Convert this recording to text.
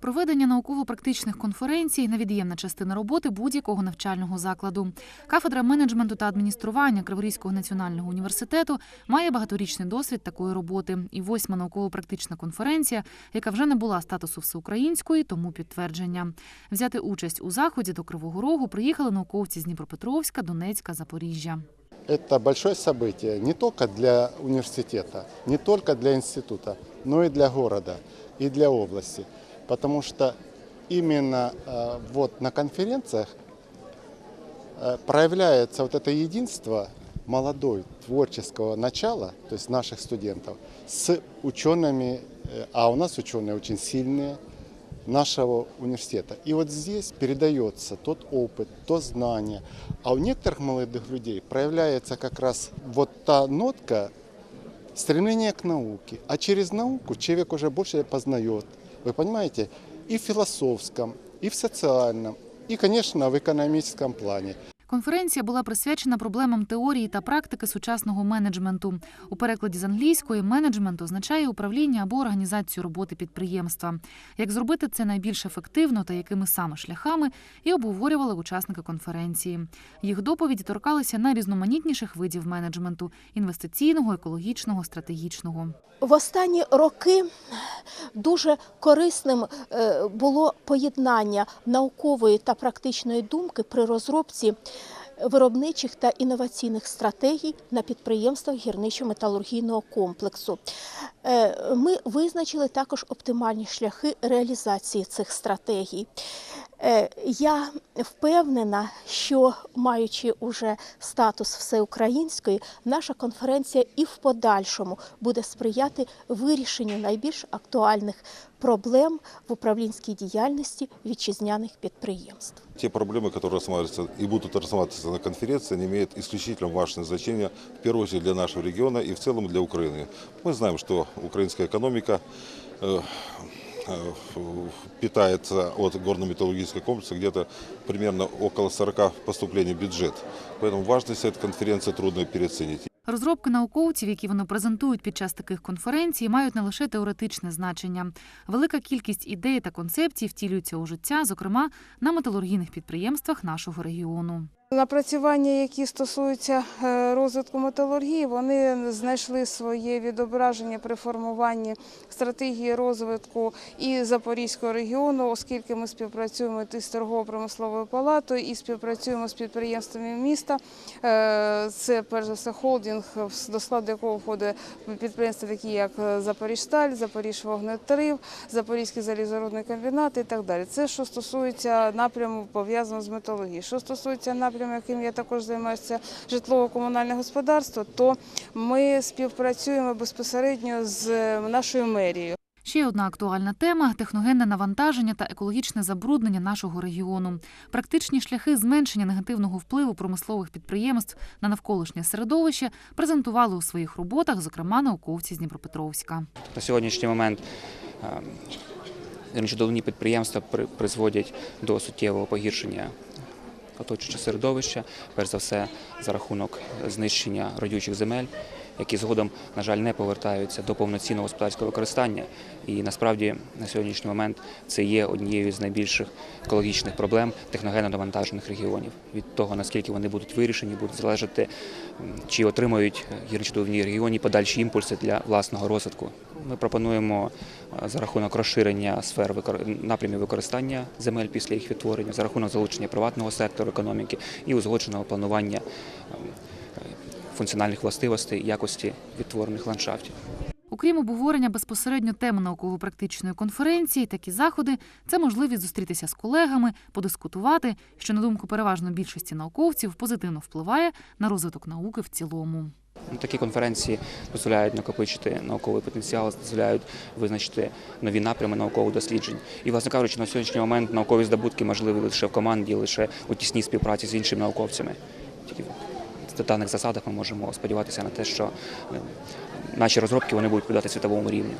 Проведення науково-практичних конференцій невід'ємна частина роботи будь-якого навчального закладу. Кафедра менеджменту та адміністрування Криворізького національного університету має багаторічний досвід такої роботи. І восьма науково-практична конференція, яка вже не була статусу всеукраїнської, тому підтвердження. Взяти участь у заході до Кривого Рогу приїхали науковці з Дніпропетровська, Донецька, Запоріжжя. Это большое событие не только для университета, не только для института, но и для города, и для области. Потому что именно э, вот на конференциях э, проявляется вот это единство молодой творческого начала, то есть наших студентов, с учеными, э, а у нас ученые очень сильные, нашего университета. И вот здесь передается тот опыт, то знание. А у некоторых молодых людей проявляется как раз вот та нотка стремления к науке. А через науку человек уже больше познает. Вы понимаете? И в философском, и в социальном, и, конечно, в экономическом плане. Конференція була присвячена проблемам теорії та практики сучасного менеджменту. У перекладі з англійської менеджмент означає управління або організацію роботи підприємства. Як зробити це найбільш ефективно та якими саме шляхами, і обговорювали учасники конференції. Їх доповіді торкалися найрізноманітніших видів менеджменту інвестиційного, екологічного, стратегічного. В останні роки дуже корисним е, було поєднання наукової та практичної думки при розробці виробничих та інноваційних стратегій на підприємствах гірничо-металургійного комплексу. Е, Ми визначили також оптимальні шляхи реалізації цих стратегій. Е, Я впевнена, що маючи уже статус всеукраїнської, наша конференція і в подальшому буде сприяти вирішенню найбільш актуальних проблем в управлінській діяльності вітчизняних підприємств. Те проблемы, которые рассматриваются и будут рассматриваться на конференции, они имеют исключительно важное значение, в первую очередь для нашего региона и в целом для Украины. Мы знаем, что украинская экономика э, э, питается от горно-металлургического комплекса где-то примерно около 40 поступлений в бюджет. Поэтому важность этой конференции трудно переоценить. Розробки науковців, які вони презентують під час таких конференцій, мають не лише теоретичне значення. Велика кількість ідей та концепцій втілюються у життя, зокрема на металургійних підприємствах нашого регіону. Напрацювання, які стосуються е, розвитку металургії, вони знайшли своє відображення при формуванні стратегії розвитку і Запорізького регіону, оскільки ми співпрацюємо з торгово-промисловою палатою і співпрацюємо з підприємствами міста. Е, Це перш за все холдинг, до складу якого входить підприємства, такі як Запоріжсталь, Запоріжвогнетрив, Запорізький залізорудний комбінат і так далі. Це що стосується напряму пов'язаного з металургією. Що стосується напряму, яким я також займаюся житлово-комунальне господарство, то ми співпрацюємо безпосередньо з нашою мерією. Ще одна актуальна тема техногенне навантаження та екологічне забруднення нашого регіону. Практичні шляхи зменшення негативного впливу промислових підприємств на навколишнє середовище презентували у своїх роботах, зокрема науковці з Дніпропетровська. На сьогоднішній момент речодовні підприємства при- призводять до суттєвого погіршення оточуючого середовища, перш за все за рахунок знищення родючих земель, які згодом, на жаль, не повертаються до повноцінного господарського використання. І насправді на сьогоднішній момент це є однією з найбільших екологічних проблем техногенно навантажених регіонів. Від того, наскільки вони будуть вирішені, буде залежати, чи отримають гірничодобувні регіони подальші імпульси для власного розвитку. Ми пропонуємо е, за рахунок розширення сфер напрямів використання земель після їх відтворення, за рахунок залучення приватного сектору економіки і узгодженого планування ем, функціональних властивостей якості відтворених ландшафтів. Окрім обговорення безпосередньо теми науково-практичної конференції, такі заходи це можливість зустрітися з колегами, подискутувати, що на думку переважно більшості науковців позитивно впливає на розвиток науки в цілому. Ну, Такі конференції дозволяють накопичити науковий потенціал, дозволяють визначити нові напрями наукових досліджень. І, власне кажучи, на сьогоднішній момент наукові здобутки можливі лише в команді, лише у тісній співпраці з іншими науковцями. Даних засадах ми можемо сподіватися на те, що е, наші розробки вони будуть відповідати світовому рівню.